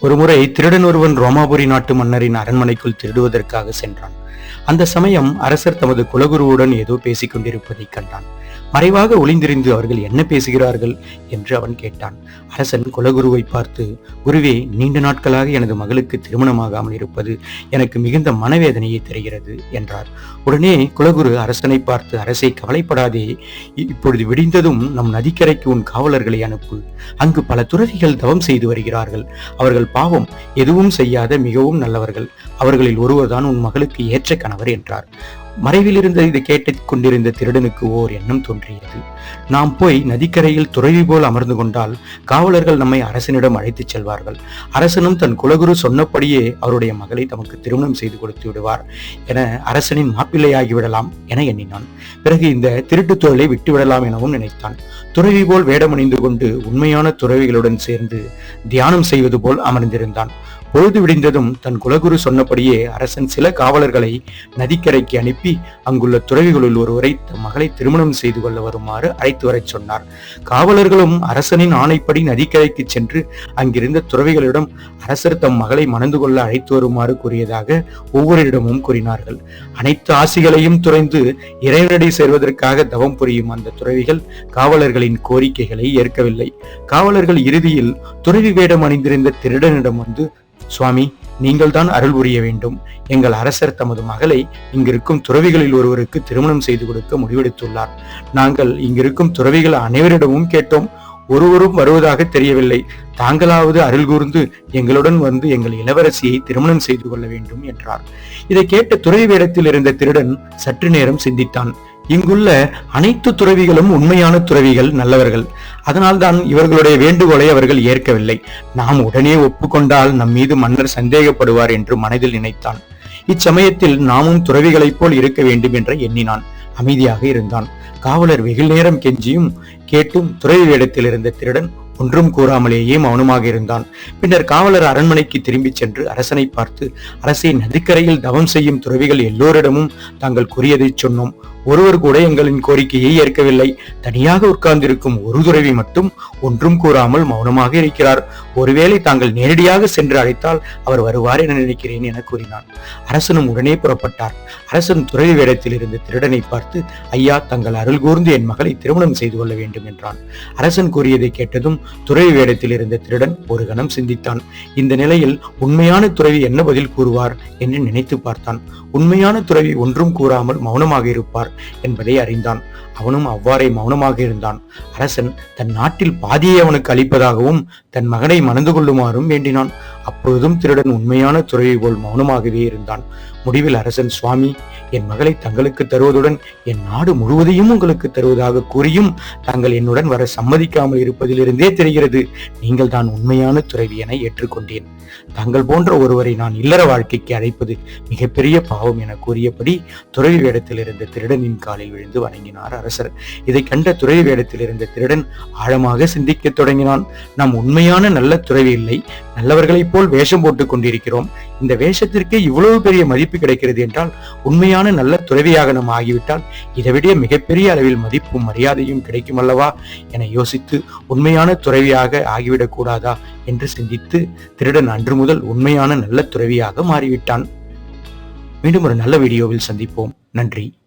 ஒருமுறை திருடன் ஒருவன் ரோமாபுரி நாட்டு மன்னரின் அரண்மனைக்குள் திருடுவதற்காக சென்றான். அந்த சமயம் அரசர் தமது குலகுருவுடன் ஏதோ பேசிக் கொண்டிருப்பதை கண்டான். மறைவாக ஒளிந்திருந்து அவர்கள் என்ன பேசுகிறார்கள் என்று அவன் கேட்டான். அரசன் குலகுருவை பார்த்து குருவே நீண்ட நாட்களாக எனது மகளுக்கு திருமணமாகாமல் இருப்பது எனக்கு மிகுந்த மனவேதனையை தருகிறது என்றார். உடனே குலகுரு அரசனை பார்த்து அரசை கவலைப்படாதே. இப்பொழுது விடிந்ததும் நம் நதிக்கரைக்கு உன் காவலர்களை அனுப்பு. அங்கு பல துறவிகள் தவம் செய்து வருகிறார்கள். அவர்கள் பாவம் எதுவும் செய்யாத மிகவும் நல்லவர்கள். அவர்களில் ஒருவர்தான் உன் மகளுக்கு ஏற்ற கணவர் என்றார். மறைவில் இருந்த இதை கேட்டுக் கொண்டிருந்த திருடனுக்கு ஓர் எண்ணம் தோன்றியது நாம் போய் நதிக்கரையில் துறவி போல் அமர்ந்து கொண்டால் காவலர்கள் நம்மை அரசனிடம் அழைத்துச் செல்வார்கள். அரசனும் தன் குலகுரு சொன்னபடியே அவருடைய மகளை தமக்கு திருமணம் செய்து கொடுத்து விடுவார் என அரசனின் மாப்பிள்ளையாகி விடலாம் என எண்ணினான். பிறகு இந்த திருட்டுத் தொழிலை விட்டுவிடலாம் எனவும் நினைத்தான். துறவி போல் வேடமணிந்து கொண்டு உண்மையான துறவிகளுடன் சேர்ந்து தியானம் செய்வது போல் அமர்ந்திருந்தான். பொழுது விடிந்ததும் தன் குலகுரு சொன்னபடியே அரசன் சில காவலர்களை நதிக்கரைக்கு அனுப்பி அங்குள்ள துறவிகளுள் ஒருவரை தம் மகளை திருமணம் செய்து கொள்ள வருமாறு அழைத்து வரச் சொன்னார். காவலர்களும் அரசனின் ஆணைப்படி நதிக்கரைக்கு சென்று அங்கிருந்த துறவிகளிடம் அரசர் தம் மகளை மணந்து கொள்ள அழைத்து வருமாறு கூறியதாக ஒவ்வொருடமும் கூறினார்கள். அனைத்து ஆசிகளையும் துறைந்து இறைவனடி சேர்வதற்காக தவம் புரியும் அந்த துறவிகள் காவலர்களின் கோரிக்கைகளை ஏற்கவில்லை. காவலர்கள் இறுதியில் துறவி வேடம் அணிந்திருந்த திருடனிடம் வந்து சுவாமி நீங்கள்தான் அருள் புரிய வேண்டும். எங்கள் அரசர் தமது மகளை இங்கிருக்கும் துறவிகளில் ஒருவருக்கு திருமணம் செய்து கொடுக்க முடிவெடுத்துள்ளார். நாங்கள் இங்கிருக்கும் துறவிகள் அனைவரிடமும் கேட்டோம். ஒருவரும் வருவதாக தெரியவில்லை. தாங்களாவது அருள் கூர்ந்து எங்களுடன் வந்து எங்கள் இளவரசியை திருமணம் செய்து கொள்ள வேண்டும் என்றார். இதை கேட்ட துறவி வேடத்தில் இருந்த திருடன் சற்று நேரம் சிந்தித்தான். இங்குள்ள அனைத்து துறவிகளும் உண்மையான துறவிகள் நல்லவர்கள். அதனால்தான் இவர்களுடைய வேண்டுகோளை அவர்கள் ஏற்கவில்லை. நாம் உடனே ஒப்புக்கொண்டால் நம் மீது மன்னர் சந்தேகப்படுவார் என்று மனதில் நினைத்தான். இச்சமயத்தில் நாமும் துறவிகளைப் போல் இருக்க வேண்டும் என்று எண்ணினான். அமைதியாக இருந்தான். காவலர் வெகு நேரம் கெஞ்சியும் கேட்டும் துறவி வேடத்தில் இருந்த திருடன் ஒன்றும் கூறாமலேயே மௌனமாக இருந்தான். பின்னர் காவலர் அரண்மனைக்கு திரும்பிச் சென்று அரசனை பார்த்து அரசை நதிக்கரையில் தவம் செய்யும் துறவிகள் எல்லோரிடமும் தாங்கள் கூறியதை சொன்னோம். ஒருவர் கூட எங்களின் கோரிக்கையை ஏற்கவில்லை. தனியாக உட்கார்ந்திருக்கும் ஒரு துறவி மட்டும் ஒன்றும் கூறாமல் மௌனமாக இருக்கிறார். ஒருவேளை தாங்கள் நேரடியாக சென்று அழைத்தால் அவர் வருவார் என நினைக்கிறேன் என கூறினான். அரசனும் உடனே புறப்பட்டார். அரசன் துறவி வேடத்தில் இருந்த திருடனை பார்த்து ஐயா தங்கள் அருள் கூர்ந்து என் மகளை திருமணம் செய்து கொள்ள வேண்டும் என்றான். அரசன் கூறியதை கேட்டதும் துறவி வேடத்தில் இருந்த திருடன் ஒரு கணம் சிந்தித்தான். இந்த நிலையில் உண்மையான துறவி என்ன பதில் கூறுவார்? என்று நினைத்து பார்த்தான். உண்மையான துறவி ஒன்றும் கூறாமல் மௌனமாக இருப்பார். என்பதை அறிந்தான். அவனும் அவ்வாறே மௌனமாக இருந்தான். அரசன் தன் நாட்டில் பாதியை அவனுக்கு அளிப்பதாகவும் தன் மகனை மணந்து கொள்ளுமாறும் வேண்டினான். அப்பொழுதும் திருடன் உண்மையான துறையை போல் மௌனமாகவே இருந்தான். முடிவில் அரசன் சுவாமி என் மகளை தங்களுக்கு தருவதுடன் என் நாடு முழுவதையும் உங்களுக்கு தருவதாக கூறியும் தாங்கள் என்னுடன் வர சம்மதிக்காமல் இருப்பதிலிருந்தே தெரிகிறது. நீங்கள் தான் உண்மையான துறவி என ஏற்றுக்கொண்டேன். தாங்கள் போன்ற ஒருவரை நான் இல்லற வாழ்க்கைக்கு அழைப்பது மிகப்பெரிய பாவம் என கூறியபடி துறவி வேடத்திலிருந்து திருடனின் காலில் விழுந்து வணங்கினார் அரசன். அரசர். இதை கண்ட துறவி வேடத்தில் இருந்த திருடன் ஆழமாக சிந்திக்க தொடங்கினான். நாம் உண்மையான நல்ல துறவி இல்லை. நல்லவர்களைப் போல் வேஷம் போட்டுக் கொண்டிருக்கிறோம். இந்த வேஷத்திற்கு இவ்வளவு பெரிய மதிப்பு கிடைக்கிறது என்றால் உண்மையான நல்ல துறவியாக நாம் ஆகிவிட்டால் இதைவிட மிகப்பெரிய அளவில் மதிப்பும் மரியாதையும் கிடைக்கும் அல்லவா? என யோசித்து உண்மையான துறவியாக ஆகிவிடக் கூடாதா என்று சிந்தித்து திருடன் அன்று முதல் உண்மையான நல்ல துறவியாக மாறிவிட்டான். மீண்டும் ஒரு நல்ல வீடியோவில் சந்திப்போம். நன்றி.